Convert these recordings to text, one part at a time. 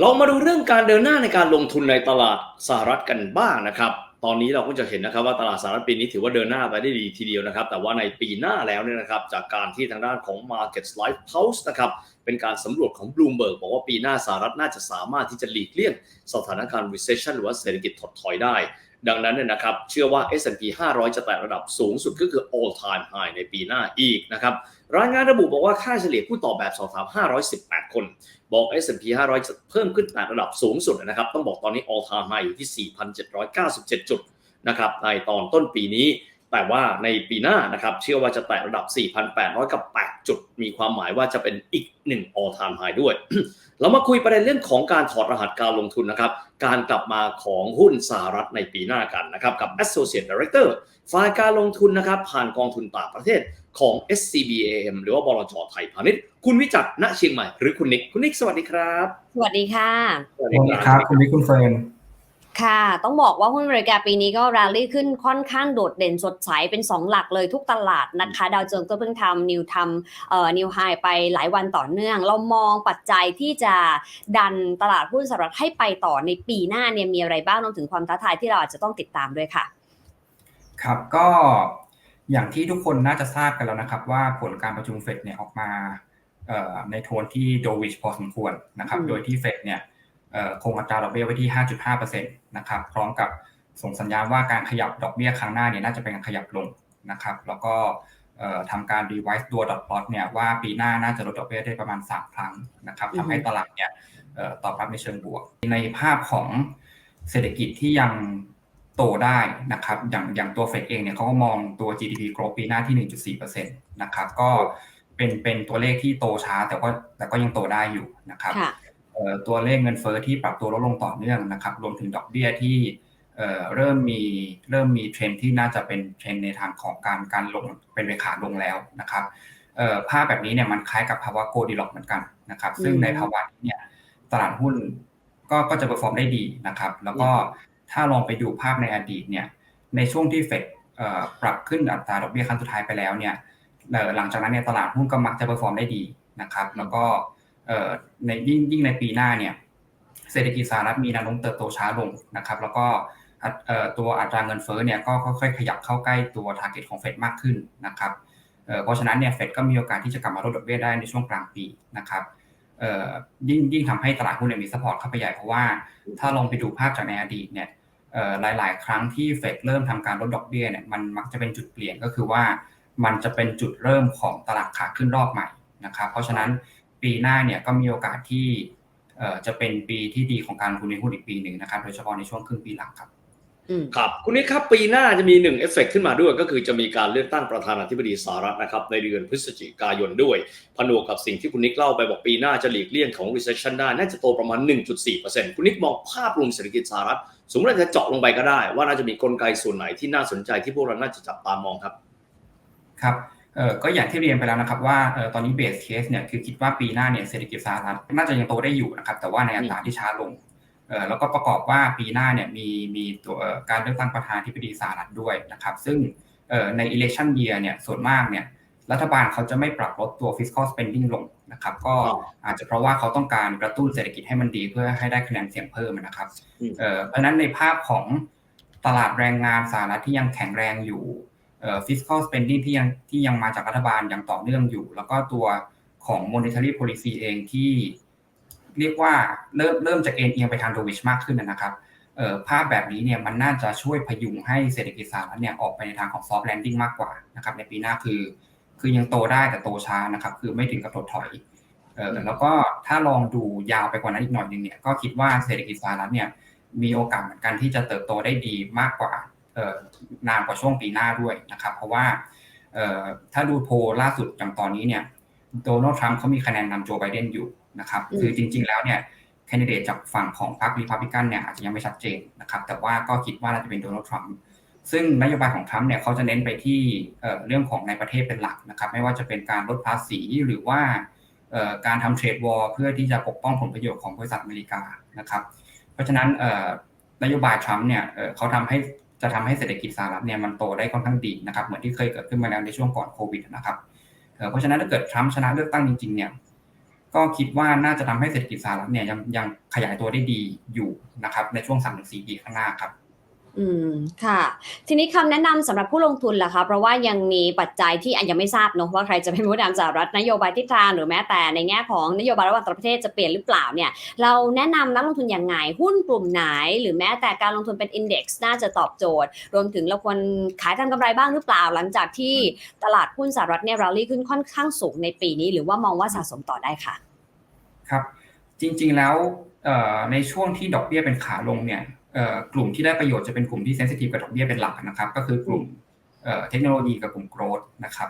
เรามาดูเรื่องการเดินหน้าในการลงทุนในตลาดสหรัฐกันบ้างนะครับ ตอนนี้เราก็จะเห็นนะครับว่าตลาดสหรัฐปีนี้ถือว่าเดินหน้าไปได้ดีทีเดียวนะครับ แต่ว่าในปีหน้าแล้วเนี่ยนะครับ จากการที่ทางด้านของ Market Life Pulse นะครับ เป็นการสำรวจของ Bloomberg บอกว่าปีหน้าสหรัฐน่าจะสามารถที่จะหลีกเลี่ยงสถานการณ์ recession หรือว่าเศรษฐกิจถดถอยได้ ดังนั้นเนี่ยนะครับเชื่อว่า S&P 500 จะแตะระดับสูงสุดก็คือ all time high ในปีหน้าอีกนะครับรายงานระบุบอกว่าค่าเฉลี่ยผู้ตอบแบบสอบถาม518 คน บอก S&P 500 จะเพิ่มขึ้นแตะระดับสูงสุดนะครับ ต้องบอกตอนนี้ all time high อยู่ที่ 4,797 จุดนะครับในตอนต้นปีนี้ แต่ว่าในปีหน้านะครับเชื่อว่าจะแตะระดับ 4,800 กับ 8 จุด มีความหมายว่าจะเป็นอีก1 all time high ด้วย เรามาคุยประเด็นเรื่องของการถอดรหัสการลงทุนนะครับ การกลับมาของหุ้นสหรัฐในปีหน้ากันนะครับกับ Associate Director ฝ่ายการลงทุนนะครับผ่านกองทุนต่างประเทศของ SCBAM หรือว่าบลจไทยพาณิชย์ คุณวิจักรณเชียงใหม่หรือคุณนิก คุณนิกสวัสดีครับ สวัสดีค่ะ สวัสสวัสดีครับ คุณวิกคุณเฟิร์น ค่ะ ต้องบอกว่าหุ้นอเมริกาปีนี้ก็รลลี่ขึ้นค่อนข้างโดดเด่นสดใสเป็น 2 หลักเลยทุกตลาดนะคะ ดาวโจนส์ก็เพิ่งทำนิวทำเอ่อนิวไฮไปหลายวันต่อเนื่อง เรามองปัจจัยที่จะดันตลาดหุ้นสหรัฐให้ไปต่อในปีหน้าเนี่ยมีอะไรบ้างรวมถึงความท้าทายที่เราอาจจะต้องติดตามด้วยค่ะ ครับก็อย่างที่ทุกคนน่าจะทราบกันแล้วนะครับ ว่าผลการประชุมเฟดเนี่ยออกมาเอ่อในโทนที่โดวิชพอสมควรนะครับอืมโดยที่เฟดเนี่ยเอ่อ คงอัตราดอกเบี้ยไว้ที่ 5.5%นะครับพร้อมกับส่งสัญญาณว่าการขยับดอกเบี้ยครั้งหน้าเนี่ยน่าจะเป็นการขยับลงนะครับแล้วก็เอ่อทำการรีไวซ์ตัวดอทพลอตเนี่ยว่าปีหน้าน่าจะลดดอกเบี้ยได้ประมาณ 3 ครั้งนะครับอือฮึทำให้ตลาดเนี่ยเอ่อตอบรับในเชิงบวก ในภาพของเศรษฐกิจที่ยังโตได้นะครับอย่างอย่างตัวเฟดเองเนี่ยเขาก็มองตัว GDP growth ปีหน้าที่ 1.4%นะครับก็เป็นเป็นตัวเลขที่โตช้าแต่ก็แต่ก็ยังโตได้อยู่นะครับค่ะเอ่อ ตัวเลขเงินเฟ้อที่ปรับตัวลดลงต่อเนื่องนะครับ รวมถึงดอกเบี้ยที่เอ่อเริ่มมีเริ่มมีเทรนด์ที่น่าจะเป็นเทรนด์ในทางของการการลงเป็นเวขาลงแล้วนะครับเอ่อภาพแบบนี้เนี่ยมันคล้ายกับภาวะโกลดิล็อกเหมือนกันนะครับ ซึ่งอืมในภาวะนี้เนี่ยตลาดหุ้นก็ก็จะเปอร์ฟอร์มได้ดีนะครับ แล้วก็ถ้าลองไปดูภาพในอดีตเนี่ยในช่วงที่เฟดเอ่อปรับขึ้นอัตราดอกเบี้ยครั้งสุดท้ายไปแล้วเนี่ยเอ่อหลังจากนั้นเนี่ยตลาดหุ้นก็มักจะเปอร์ฟอร์มได้ดีนะครับ แล้วก็เอ่อ ในยิ่งยิ่งในปีหน้าเนี่ยเศรษฐกิจสหรัฐมีแนวโน้มเติบโตช้าลงนะครับ แล้วก็ตัวอัตราเงินเฟ้อเนี่ยก็ค่อยๆขยับเข้าใกล้ตัว t a r g e t ของเฟดมากขึ้นนะครับเพราะฉะนั้นเนี่ยเฟดก็มีโอกาสที่จะกลับมาลดดอกเบี้ยได้ในช่วงกลางปีนะครับยิ่งยิ่งทำให้ตลาดหุ้นมีสปอร์ตเข้าไปใหญ่เพราะว่าถ้าลองไปดูภาพจากในอดีตเนี่ยหลาย ๆ ครั้งที่เฟดเริ่มทำการลดดอกเบี้ยเนี่ยมันมักจะเป็นจุดเปลี่ยนก็คือว่ามันจะเป็นจุดเริ่มของตลาดขาขึ้นรอบใหม่นะครับ เพราะฉะนั้น ปีหน้าเนี่ยก็มีโอกาสที่เอ่อจะเป็นปีที่ดีของการลงทุนในหุ้นอีกปีหนึ่งนะครับ โดยเฉพาะในช่วงครึ่งปีหลังครับอืมครับคุณนิกครับปีหน้าจะมีหนึ่งเอฟเฟกขึ้นมาด้วย ก็คือจะมีการเลือกตั้งประธานาธิบดีสหรัฐนะครับในเดือนพฤศจิกายนด้วย ผนวกกับสิ่งที่คุณนิกเล่าไปบอกปีหน้าจะหลีกเลี่ยงของ recession ได้ น่าจะโตประมาณ 1.4%คุณนิกมองภาพรวมเศรษฐกิจสหรัฐ สมมติเราจะเจาะลงไปก็ได้ ว่าน่าจะมีกลไกส่วนไหนที่น่าสนใจที่พวกเราน่าจะจับตามองครับ ครับเอ่อ ก็อย่างที่เรียนไปแล้วนะครับว่าเอ่อตอนนี้เบสเคสเนี่ยคือคิดว่าปีหน้าเนี่ยเศรษฐกิจสหรัฐน่าจะยังโตได้อยู่นะครับแต่ว่าในอัตราที่ช้าลงเอ่อแล้วก็ประกอบว่าปีหน้าเนี่ยมีมีตัวเอ่อการเลือกตั้งประธานาธิบดีสหรัฐด้วยนะครับซึ่งเอ่อใน election year เนี่ยส่วนมากเนี่ยรัฐบาลเขาจะไม่ปรับลดตัว fiscal spending ลงนะครับก็อ๋ออาจจะเพราะว่าเขาต้องการกระตุ้นเศรษฐกิจให้มันดีเพื่อให้ได้คะแนนเสียงเพิ่มนะครับอืมเอ่อเพราะฉะนั้นในภาพของตลาดแรงงานสหรัฐที่ยังแข็งแรงอยู่เอ่อ fiscal spending ที่ยังที่ยังมาจากรัฐบาลอย่างต่อเนื่องอยู่ แล้วก็ตัวของ monetary policy เองที่เรียกว่าเริ่มเริ่มจะเอ็นเอียงไปทาง dovish มากขึ้นนะครับภาพแบบนี้เนี่ยมันน่าจะช่วยพยุงให้เศรษฐกิจสหรัฐเนี่ยออกไปในทางของ soft landing มากกว่านะครับในปีหน้าคือ คือยังโตได้แต่โตช้านะครับคือไม่ถึงกับถดถอยแล้วก็ถ้าลองดูยาวไปกว่านั้นอีกหน่อยหนึงเนี่ยก็คิดว่าเศรษฐกิจสหรัฐเนี่ยมีโอกาสเหมือนกันที่จะเติบโตได้ดีมากกว่า นานกว่าช่วงปีหน้าด้วยนะครับ เพราะว่าเอ่อถ้าดูโพลล่าสุดอย่างตอนนี้เนี่ยโดนัลด์ทรัมป์เขามีคะแนนนำโจไบเดนอยู่นะครับอืมคือจริง ๆ แล้วเนี่ยแคนดิเดตจากฝั่งของพรรครีพับลิกันเนี่ยอาจจะยังไม่ชัดเจนนะครับ แต่ว่าก็คิดว่าน่าจะเป็นโดนัลด์ทรัมป์ซึ่งนโยบายของทรัมป์เนี่ยเขาจะเน้นไปที่เอ่อเรื่องของในประเทศเป็นหลักนะครับ ไม่ว่าจะเป็นการลดภาษีหรือว่าเอ่อการทำเทรดวอร์เพื่อที่จะปกป้องผลประโยชน์ของบริษัทอเมริกานะครับ เพราะฉะนั้นเอ่อนโยบายทรัมป์เนี่ยเอ่อเขาทำให้ จะทำให้เศรษฐกิจสหรัฐเนี่ยมันโตได้ค่อนข้างดีนะครับเหมือนที่เคยเกิดขึ้นมาแล้วในช่วงก่อนโควิดนะครับเพราะฉะนั้นถ้าเกิดทรัมป์ชนะเลือกตั้งจริงๆเนี่ยก็คิดว่าน่าจะทำให้เศรษฐกิจสหรัฐเนี่ยยังยังขยายตัวได้ดีอยู่นะครับในช่วง3-4ปีข้างหน้าครับ อืมค่ะ ทีนี้คำแนะนำสำหรับผู้ลงทุนล่ะคะ เพราะว่ายังมีปัจจัยที่อันยังไม่ทราบเนอะว่าใครจะเป็นผู้นำสหรัฐนโยบายทิศทางหรือแม้แต่ในแง่ของนโยบายระหว่างประเทศจะเปลี่ยนหรือเปล่าเนี่ย เราแนะนำนักลงทุนอย่างไง หุ้นกลุ่มไหน หรือแม้แต่การลงทุนเป็นอินเด็กซ์น่าจะตอบโจทย์ รวมถึงเราควรขายทำกำไรบ้างหรือเปล่า หลังจากที่ตลาดหุ้นสหรัฐเนี่ยร a ลลี่ขึ้นค่อนข้างสูงในปีนี้ หรือว่ามองว่าสะสมต่อได้ค่ะครับ จริง ๆแล้วในช่วงที่ดอกเบี้ยเป็นขาลงเนี่ย กลุ่มที่ได้ประโยชน์จะเป็นกลุ่มที่เซนซิทีฟกับดอกเบี้ยเป็นหลักนะครับ ก็คือกลุ่มเทคโนโลยีกับกลุ่มโกรดนะครับ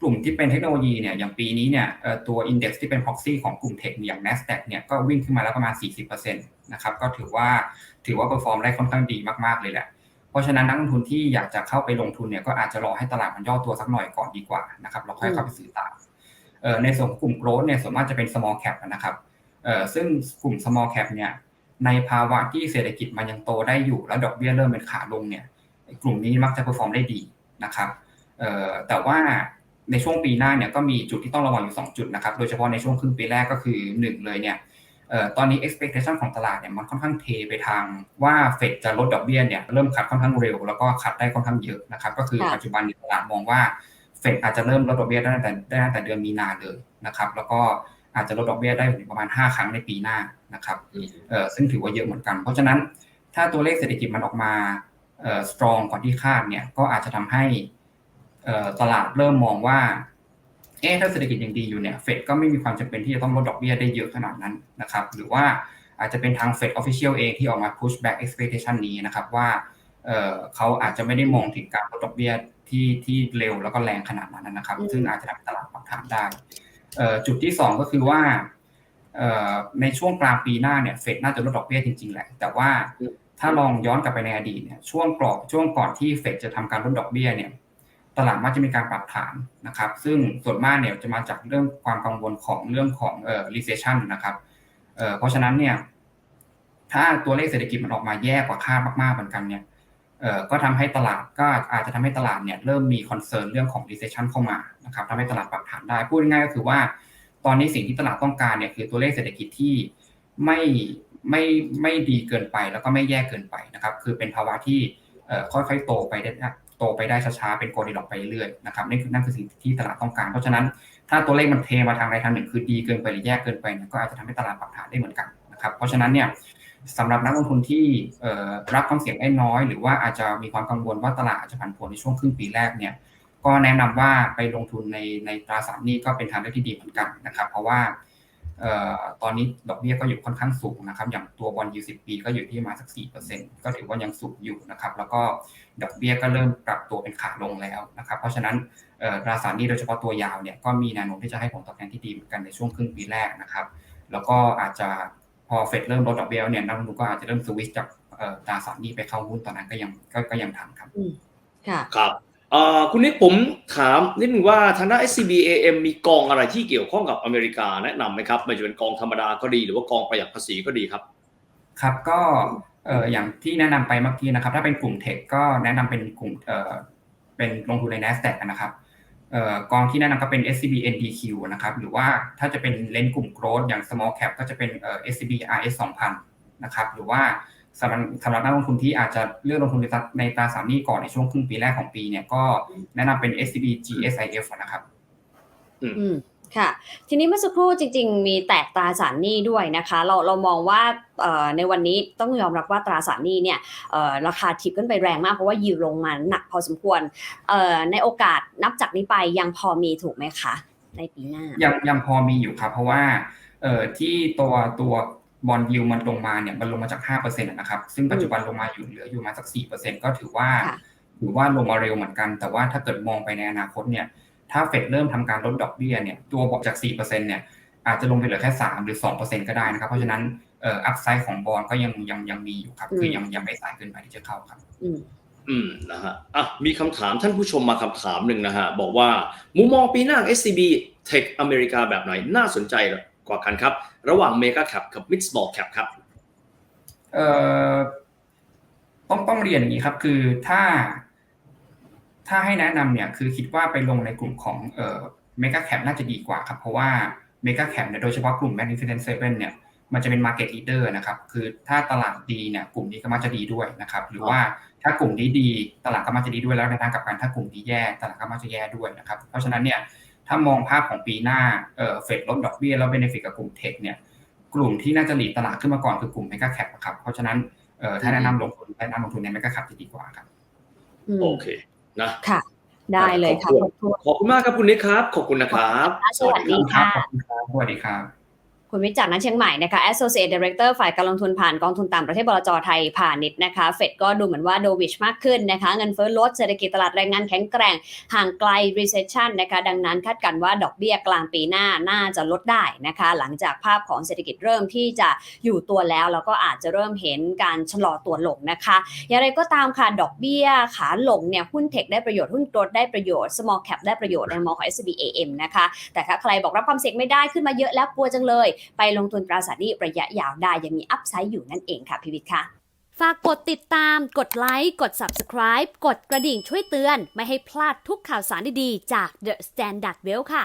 กลุ่มที่เป็นเทคโนโลยีเนี่ยอย่างปีนี้เนี่ยตัวอินเด็กซ์ที่เป็น proxy ของกลุ่มเทคอย่าง NASDAQ เนี่ยก็วิ่งขึ้นมาแล้วประมาณ 40%นะครับก็ถือว่าถือว่าเปอร์ฟอร์มได้ค่อนข้างดีมากๆเลยแหละเพราะฉะนั้นนักลงทุนที่อยากจะเข้าไปลงทุนเนี่ยก็อาจจะรอให้ตลาดมันย่อตัวสักหน่อยก่อนดีกว่านะครับเราค่อยเข้าไปซื้อตามในส่วนของกลุ่มโกรดเนี่ยส่วนมากจะเป็น small cap นะครับซึ่งกลุ่ม small cap เนี่ย ในภาวะที่เศรษฐกิจมันยังโตได้อยู่ แล้วดอกเบี้ยเริ่มเป็นขาลงเนี่ยกลุ่มนี้มักจะ perform ได้ดีนะครับเอ่อแต่ว่าในช่วงปีหน้าเนี่ยก็มีจุดที่ต้องระวังอยู่ 2 จุดนะครับ โดยเฉพาะในช่วงครึ่งปีแรกก็คือ 1 เลยเนี่ยเอ่อตอนนี้ expectation ของตลาดเนี่ยมันค่อนข้างเทไปทางว่าเฟดจะลดดอกเบี้ยเนี่ยเริ่มคัดค่อนข้างเร็ว แล้วก็คัดได้ค่อนข้างเยอะนะครับ ก็คือค่ะปัจจุบันเนยตลาดมองว่าเฟดอาจจะเริ่มลดดอกเบี้ยได้ตั้งแต่ได้ตั้งแต่เดือนมีนาเลยนะครับ แล้วก็ อาจจะลดดอกเบี้ยได้ถึงประมาณ 5 ครั้งในปีหน้านะครับเอ่อซึ่งถือว่าเยอะเหมือนกัน เพราะฉะนั้นถ้าตัวเลขเศรษฐกิจมันออกมาเอ่อ strong กว่าที่คาดเนี่ยก็อาจจะทำให้เอ่อตลาดเริ่มมองว่าเอ๊ะถ้าเศรษฐกิจยังดีอยู่เนี่ยเฟดก็ไม่มีความจำเป็นที่จะต้องลดดอกเบี้ยได้เยอะขนาดนั้นนะครับ หรือว่าอาจจะเป็นทาง Fed Official เองที่ออกมา push back expectation นี้นะครับว่าเอ่อเขาอาจจะไม่ได้มองถึงการลดดอกเบี้ยที่ที่เร็วแล้วก็แรงขนาดนั้นนะครับอืมซึ่งอาจจะทำให้ตลาดปรับฐานได้เอ่อ จุดที่สองก็คือว่าในช่วงกลางปีหน้าเนี่ยเฟดน่าจะลดดอกเบี้ยจริงๆแหละ แต่ว่าถ้าลองย้อนกลับไปในอดีตเนี่ยช่วงกรอบช่วงก่อนที่เฟดจะทำการลดดอกเบี้ยเนี่ยตลาดมักจะมีการปรับฐานนะครับ ซึ่งส่วนมากเนี่ยจะมาจากเรื่องความกังวลของเรื่องของเอ่อ recession นะครับเอ่อเพราะฉะนั้นเนี่ยถ้าตัวเลขเศรษฐกิจมันออกมาแย่กว่าคาดมากๆเหมือนกันเนี่ย ก็ทำให้ตลาดก็อาจจะทำให้ตลาดเนี่ยเริ่มมีคอนเซิร์นเรื่องของ recession เข้ามานะครับทำให้ตลาดปรับฐานได้ พูดง่ายก็คือว่า ตอนนี้สิ่งที่ตลาดต้องการเนี่ยคือตัวเลขเศรษฐกิจที่ไม่ไม่ไม่ดีเกินไปแล้วก็ไม่แย่เกินไปนะครับ คือเป็นภาวะที่ค่อยๆโตไปได้โตไปได้ช้าๆ เป็นโกลดิล็อกไปเรื่อยนะครับนี่คือนั่นคือสิ่งที่ตลาดต้องการ เพราะฉะนั้นถ้าตัวเลขมันเทมาทางใดทางหนึ่งคือดีเกินไปหรือแย่เกินไปก็อาจจะทำให้ตลาดปรับฐานได้เหมือนกันนะครับ เพราะฉะนั้นเนี่ย สำหรับนักลงทุนที่รับความเสี่ยงได้น้อย หรือว่าอาจจะมีความกังวลว่าตลาดอาจจะผันผวนในช่วงครึ่งปีแรกเนี่ยก็แนะนำว่าไปลงทุนในในตราสารนี้ก็เป็นทางเลือกที่ดีเหมือนกันนะครับ เพราะว่าออตอนนี้ดอกเบี้ยก็อยู่ค่อนข้างสูงนะครับ อย่างตัวบอลยูสิปีก็อยู่ที่มาสักสี่เปอร์เซ็นก็ถือว่ายังสูงอยู่นะครับ แล้วก็ดอกเบี้ยก็เริ่มปรับตัวเป็นขาลงแล้วนะครับ เพราะฉะนั้นตราสารนี้โดยเฉพาะตัวยาวเนี่ยก็มีแนวโน้มที่จะให้ผลตอบแทนที่ดีเหมือนกันในช่วงครึ่งปีแรกนะครับ แล้วก็อาจจะ พอเฟดเริ่มลดดอกเบี้ยเนี่ยนักลงทุนก็อาจจะเริ่มสวิตช์จากเอ่อตราสารหนี้ไปเข้าหุ้นตอนนั้นก็ยังก็ก็ยังทันครับค่ะครับเอ่อคุณนิดผมถามนิดนึงว่าทางด้าน SCB AM มีกองอะไรที่เกี่ยวข้องกับอเมริกาแนะนำไหมครับไม่ว่าจะเป็นกองธรรมดาก็ดีหรือว่ากองประหยัดภาษีก็ดีครับ ครับก็เอ่ออย่างที่แนะนำไปเมื่อกี้นะครับ ถ้าเป็นกลุ่มเทคก็แนะนำเป็นกลุ่มเอ่อเป็นลงทุนใน NASDAQ นะครับเอ่อ กองที่แนะนำก็เป็น SCB NDQ นะครับ หรือว่าถ้าจะเป็นเลนส์กลุ่ม growth อย่าง small cap ก็จะเป็นเอ่อ SCB RS 2000นะครับ หรือว่าสำหรับสำหรับนักลงทุนที่อาจจะเลือกลงทุนในตราในตราสารหนี้ก่อนในช่วงครึ่งปีแรกของปีเนี่ยก็แนะนำเป็น SCB GSIF นะครับ อืม ค่ะ ทีนี้เมื่อสักครู่จริง ๆ มีแตกตราสารหนี้ด้วยนะคะ เราเรามองว่าเอ่อในวันนี้ต้องยอมรับว่าตราสารหนี้เนี่ยเอ่อราคาทิปขึ้นไปแรงมากเพราะว่ายิวลงมาหนักพอสมควรเอ่อในโอกาสนับจากนี้ไปยังพอมีถูกไหมคะ ในปีหน้า ยังยังพอมีอยู่ครับ เพราะว่าเอ่อที่ตัวตัวบอลยูมันลงมาเนี่ยมันลงมาจาก5%นะครับซึ่งปัจจุบันลงมาอยู่เหลืออยู่มาสัก4%ก็ถือว่าค่ะถือว่าลงมาเร็วเหมือนกัน แต่ว่าถ้าเกิดมองไปในอนาคตเนี่ย ถ้าเฟดเริ่มทำการลดดอกเบี้ยเนี่ยตัวบอกจาก 4%เนี่ยอาจจะลงไปเหลือแค่ 3 หรือ 2%ก็ได้นะครับ เพราะฉะนั้นเอ่ออัพไซด์ของบอลก็ยังยังยังมีอยู่ครับ คือยังยังไม่สายเกินไปที่จะเข้าครับอืมอืมนะฮะอะมีคำถามท่านผู้ชมมาคำถามหนึ่งนะฮะ บอกว่า มุมมองปีหน้า SCB Tech อเมริกาแบบไหนน่าสนใจกว่ากันครับ ระหว่าง Mega Cap กับ Mid Small Cap ครับเอ่อต้องต้องเรียนอย่างนี้ครับ คือถ้า ถ้าให้แนะนำเนี่ยคือคิดว่าไปลงในกลุ่มของเอ่อเมกะแคปน่าจะดีกว่าครับ เพราะว่าเมกะแคปเนี่ยโดยเฉพาะกลุ่ม Magnificent Seven เนี่ยมันจะเป็น Market Leader นะครับ คือถ้าตลาดดีเนี่ยกลุ่มนี้ก็มักจะดีด้วยนะครับ หรือว่าถ้ากลุ่มนี้ดีตลาดก็มักจะดีด้วยแล้วในทางกลับกันถ้ากลุ่มนี้แย่ตลาดก็มักจะแย่ด้วยนะครับ เพราะฉะนั้นเนี่ยถ้ามองภาพของปีหน้าเอ่อเฟดลดดอกเบี้ยแล้วเบนฟิตกับกลุ่มเทคเนี่ยกลุ่มที่น่าจะหลีดตลาดขึ้นมาก่อนคือกลุ่มเมกะแคปครับ เพราะฉะนั้นเอ่อถ้าแนะนำลงทุนแนะนำลงทุนในเมกะแคปจะดีกว่าครับอืมโอเค นะค่ะได้เลยค่ะขคอรบบคุณถ้วนขอบคุณมากครับคุณนิกครับ ขอบคุณนะครับ สวัสดีครัค่ะบขอบคุณครับสวัสดีครับ คุณวิจักรนันเชียงใหม่นะคะ Associate Director ฝ่ายการลงทุนผ่านกองทุนต่างประเทศบลจไทยพาณิชย์นะคะเฟดก็ดูเหมือนว่าโดวิชมากขึ้นนะคะ เงินเฟ้อลดเศรษฐกิจตลาดแรงงานแข็งแกร่ง ห่างไกล recession นะคะ ดังนั้นคาดการณ์ว่าดอกเบี้ยกลางปีหน้าน่าจะลดได้นะคะ หลังจากภาพของเศรษฐกิจเริ่มที่จะอยู่ตัวแล้ว แล้วก็อาจจะเริ่มเห็นการชะลอตัวลงนะคะ อย่างไรก็ตามค่ะดอกเบี้ยขาลงเนี่ยหุ้นเทคได้ประโยชน์หุ้นโกลดได้ประโยชน์ small cap ได้ประโยชน์ในมองของ SBA M นะคะแต่ถ้าใครบอกรับความเสี่ยงไม่ได้ขึ้นมาเยอะแล้วกลัวจังเลยไปลงทุนตราสารหนี้ระยะยาวได้ยังมีอัพไซด์อยู่นั่นเองค่ะพิวิทค่ะฝากกดติดตาม กดไลค์ กด Subscribe กดกระดิ่งช่วยเตือน ไม่ให้พลาดทุกข่าวสารดีๆ จาก The Standard Well ค่ะ